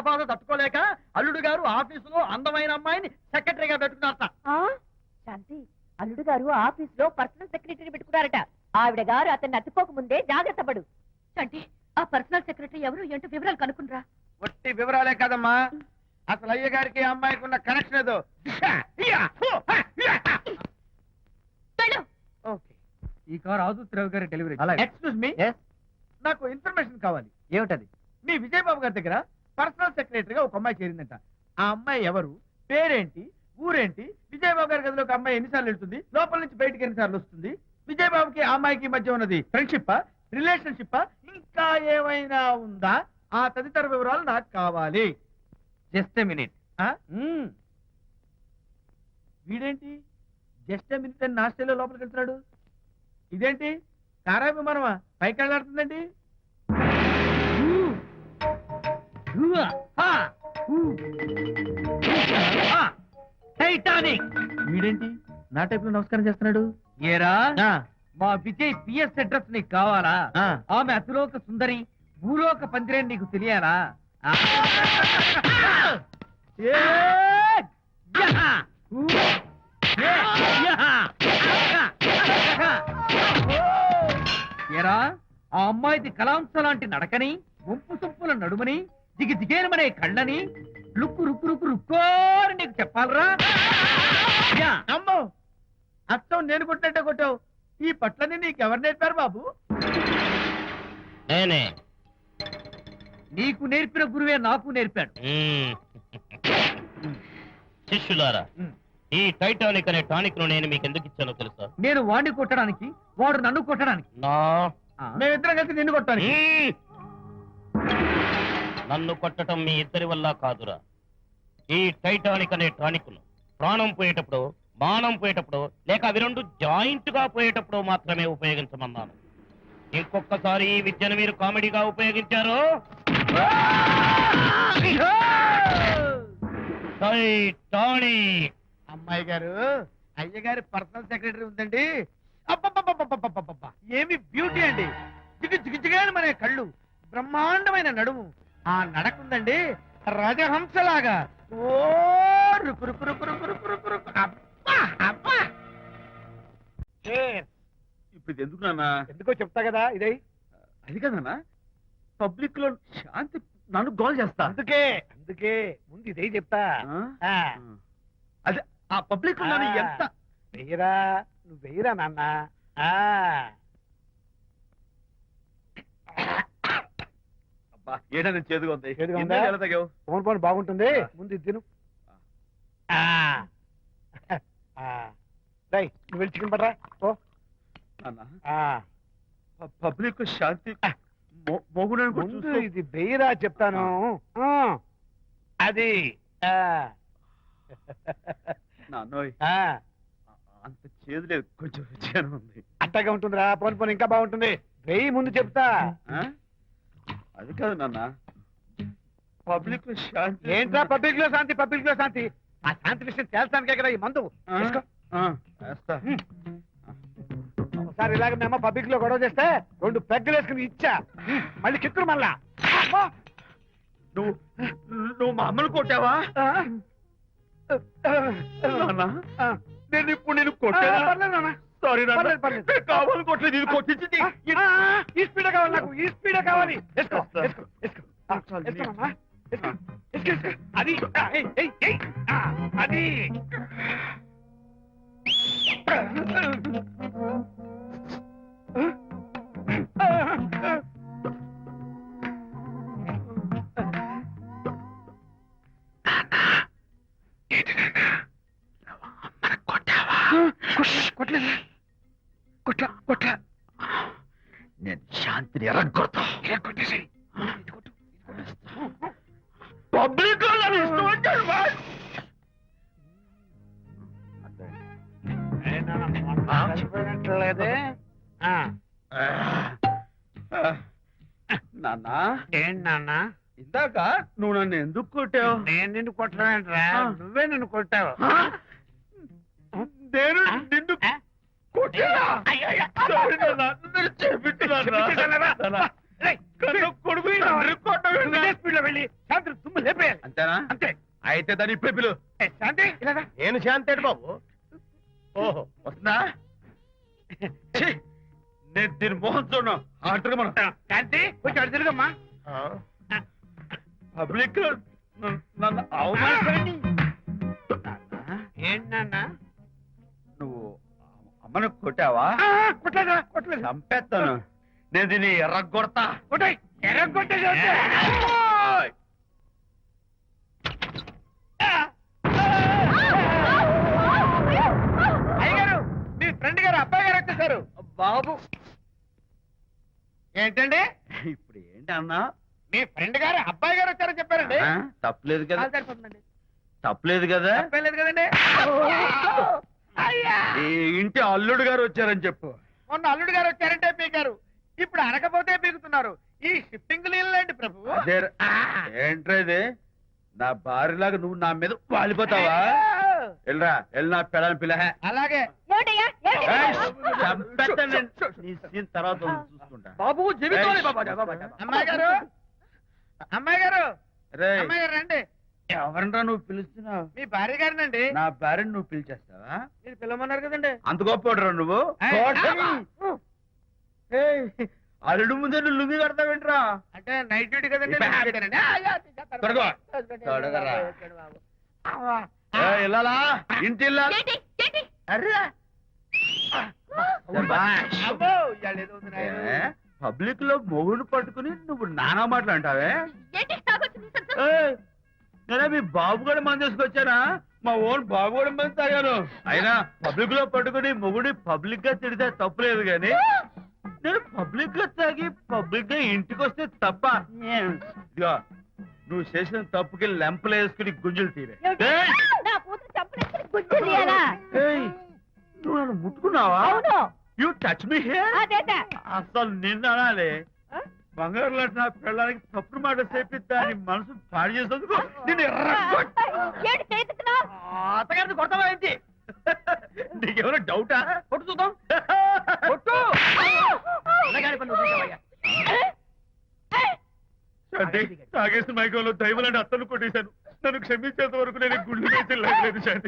బాధ తట్టుకోలేక అల్లుడు గారు ఆఫీసులో అందమైన అమ్మాయిని సెక్రటరీగా పెట్టుకున్నారట ఆ? శాంతి అల్లుడు గారు ఆఫీస్లో పర్సనల్ సెక్రటరీ పెట్టుకున్నారట. ఆవిడ గారు అతన్ని అతుక్కోక ముందే జాగ్రత్త పడు. శాంతి ఆ పర్సనల్ సెక్రటరీ ఎవరు? ఏంటో వివరాలు కనుక్కునరా వట్టి వివరాలే కదమ్మా. అసలు అయ్య గారికి అమ్మాయికి ఉన్న కనెక్షన్ ఏదో. ఈ కార్ ఆదుత్రావు గారి డెలివరీ. ఎక్స్క్యూజ్ మీ నాకు ఇన్ఫర్మేషన్ కావాలి. ఏమిటది? మీ విజయబాబు గారి దగ్గర పర్సనల్ సెక్రటరీగా ఒక అమ్మాయి చేరిందంట. ఆ అమ్మాయి ఎవరు? పేరేంటి? ఊరేంటి? విజయబాబు గారి గదిలో ఒక అమ్మాయి ఎన్నిసార్లు వెళ్తుంది? లోపల నుంచి బయటికి ఎన్నిసార్లు వస్తుంది? విజయబాబుకి ఆ అమ్మాయికి మధ్య ఉన్నది ఫ్రెండ్షిప్ రిలేషన్షిప్ ఇంకా ఏమైనా ఉందా? ఆ తదితర వివరాలు నాకు కావాలి. Just minute. వీడేంటి? జస్ట్ మినిట్ అని నాస్టేలో లోపలికి వెళ్తున్నాడు. ఇదేంటి? కారా విమానమా? పైకి వెళ్ళాడుతుందండి టైటానిక్ వీడేంటి? నా టైప్లో నమస్కారం చేస్తున్నాడు? ఏరా? ఆ, మా విజయ్ పిఎస్ అడ్రస్ నీకు కావాలా. ఆమె అతిలోక సుందరి భూలోక పందిరే నీకు తెలియాలా! ఏరా? ఆ అమ్మాయిది కలాంస లాంటి నడకని వంపు సొంపుల నడుమని దిగి దిగేనమనే కళ్ళని లుక్కు రుక్కు రుక్కు రుక్కోని నీకు చెప్పాలరా! అమ్మో! అచ్చం నేను కొట్టినట్టే కొట్టావు. ఈ పట్లని నీకు ఎవరు నేర్పారు బాబు? నేనే. నీకు నేర్పిన గురువే నాకు నేర్పాడు. శిష్యులారా ఈ టైటానిక్ అనే టానిక్ను నేను మీకు ఎందుకు ఇచ్చానో తెలుసా? నేను వాడిని కొట్టడానికి వాడు నన్ను కొట్టడానికి? మేమిద్దరం కలిసి నిన్ను కొట్టాను మ్మ్. నన్ను కొట్టడం మీ ఇద్దరి వల్ల కాదురా. ఈ టైటానిక్ అనే టానిక్ను ప్రాణం పోయేటప్పుడు బాణం పోయేటప్పుడు లేక అవి రెండు జాయింట్గా పోయేటప్పుడు మాత్రమే ఉపయోగించమన్నాను. ఇంకొకసారి ఈ విద్యను మీరు కామెడీగా ఉపయోగించారు? అమ్మాయి గారు అయ్యగారి పర్సనల్ సెక్రటరీ ఉందండి. ఏమి బ్యూటీ అండి. జిగు జిగు జిగాని కళ్ళు. బ్రహ్మాండమైన నడుము. ఆ నడకుందండి రాజహంసలాగా. ఓ ఇప్పుడు ఇది ఎందుకు నాన్న? ఎందుకో చెప్తా కదా ఇదే. అది కదన్నా పబ్లిక్లో శాంతి నన్ను గోల్ చేస్తా. అందుకే అందుకే ముందు ఇదే చెప్తా. ఆ? అదే ఆ పబ్లిక్లో నన్ను. ఎంత వెయ్యరా నువ్వు వెయ్యరా నాన్న. ఆ, ఏడని చేదుగా ఉంది? చేదుగా ఉందా? ఎన్నేళ్ళు ఎలా తాగావు? ఫోన్ ఫోన్ బాగుంటుంది. ముందు ఇది తిను. ఆ. ఆ. రేయ్, నువ్వు వెళ్ళి చికెన్ పడరా ఓ పబ్లిక్ శాంతి మొ- మొగుడని కూడా ముందు చూస్తూ ఇది వెయ్యరా చెప్తాను. ఆ. అది. ఆ. నాన్నోయ్ ఆ. అంత చేదు లేదు. కొంచెం రుచిగానే ఉంది. అట్టగా ఉంటుందిరా. పోను పోను ఇంకా బాగుంటుంది. వెయ్యి ముందు చెప్తా. ఆ? అది కాదు నాన్న పబ్లిక్లో శాంతి ఏంట్రా పబ్లిక్లో శాంతి పబ్లిక్లో శాంతి ఆ శాంతి విషయం తేల్చడానికే కదా ఈ మందు ఆ? తీసుకో. ఆ, వేస్తా ఒకసారి ఇలాగ మేము పబ్లిక్లో గొడవ చేస్తే రెండు పెగ్గలు వేసుకుని ఇచ్చా మళ్ళీ కిక్కురు మళ్ళా అమ్మా! నువ్వు నువ్వు మా అమ్మను కొట్టావా ఆ? నాన్న ఆ. నేను ఇప్పుడు నేను కొట్టానా పర్లేదు నాన్న. సారీ పర్లేదు, పర్లేదు. నేను కావాలని కొట్టలేదు ఇది కొట్టించింది ఆ, ఈ స్పీడ్ కావాలి నాకు ఈ స్పీడ్ కావాలి వేసుకో వేస్తా. వేసుకో వేసుకో ఆ, చాలు, వేసుకో నీ- నాన్న. వేసుకో, వేసుకో, వేసుకో. అది ఆ, ఏయ్, ఏయ్, ఏయ్. ఆ, అది కొట్టలేదు కొట్ట నేను శాంతిని ఎరగొడతా. ఇందాక నువ్వు నన్ను ఎందుకు కొట్టావు? నేను నిన్ను కొట్టలేదురా నువ్వే నన్ను కొట్టావు. కాబట్టి మీరు చేపించారా కొడుకు వెళ్ళి శాంతి తుమ్ము లేపేయాలి అంతేనా? అంతే. అయితే దాని ఇప్పుడే పిలు. శాంతి నేను శాంతి బాబు? ఓహో వస్తుందా నేను దీని మోహన్ చూడను. శాంతి కొంచెం పబ్లిక్ నన్ను అవమానించండి ఏంటన్నా? అమ్మను కొట్టావా? కొట్టలేదా కొట్టలేదు. చంపేస్తాను. నేను దీన్ని ఎర్రగొడతా. కొట్టాయి ఎర్ర కొట్టేసి అయ్యగారు మీ ఫ్రెండ్ గారు అబ్బాయి గారు వచ్చేసారు. బాబు. ఏంటండి? ఇప్పుడు ఏంటి అన్నా? మీ ఫ్రెండ్ గారు అబ్బాయి గారు వచ్చారని చెప్పారండి. తప్పలేదు కదా. తప్పలేదు కదా. తప్పేలేదు కదండి. ఈ ఇంటి అల్లుడు గారు వచ్చారని చెప్పు. మొన్న అల్లుడు గారు వచ్చారంటే పీకారు. ఇప్పుడు అనకపోతే పీకుతున్నారు. ఈ షిఫ్టింగ్ లేదండి ప్రభు? అదే ఏంట్రా ఇది? నా భార్యలాగా నువ్వు నా మీద వాలిపోతావా? వెళ్ళరా వెళ్ళి నా పెళ్ళని పిల్ల. అలాగే. తర్వాత చూసుకుంటా. బాబు జీవితంలో బాబు, అమ్మాయి గారు? అమ్మాయి గారు? రేయ్, అమ్మాయి గారు రండి. ఎవరినరా నువ్వు పిలుస్తున్నావు? మీ భార్య గారినండి. నా భార్యను నువ్వు పిలిచేస్తావా? మీరు పిల్లమన్నారు కదండి. అంత గొప్ప నువ్వు? అల్లుడు ముందే నువ్వు లుంగి కడతావేంట్రా? అంటే నైట్ డ్యూటీ కదండి. ఇల్లాలా? ఇంటి పబ్లిక్లో మొగుడు పట్టుకుని నువ్వు నానా మాటలు అంటావే? నేనే మీ బాబు కూడా మంది తీసుకొచ్చానా? మా ఓన్ బాబు కూడా మంది తాగాను. అయినా పబ్లిక్లో పట్టుకుని మొగుడి పబ్లిక్గా తిడితే తప్పులేదు గాని నేను పబ్లిక్గా తాగి పబ్లిక్గా ఇంటికి వస్తే తప్ప. ఇదిగో నువ్వు చేసిన తప్పుకి లెంపలు వేసుకుని గుంజులు తీరే? ఏయ్, నువ్వు నన్ను ముట్టుకున్నావా? అవును. యూ టచ్ మీ హియర్ అదేట? అసలు నిన్ను అనాలి. బంగారు లాంటి నా పిల్లలకి తప్పుడు మాట చెప్పి దాని మనసు పాడు చేసేందుకు నేను అత్తగారిని కొడతావా ఏంటి? నీకేమైనా డౌటా? కొట్టు చూద్దాం. కొట్టు. శాంతి తాగేసిన మైకంలో దైవలాంటి అత్తను కొట్టేశాను. నన్ను క్షమించేంత వరకు నేను గుళ్ళు వేసి లేదు శాంతి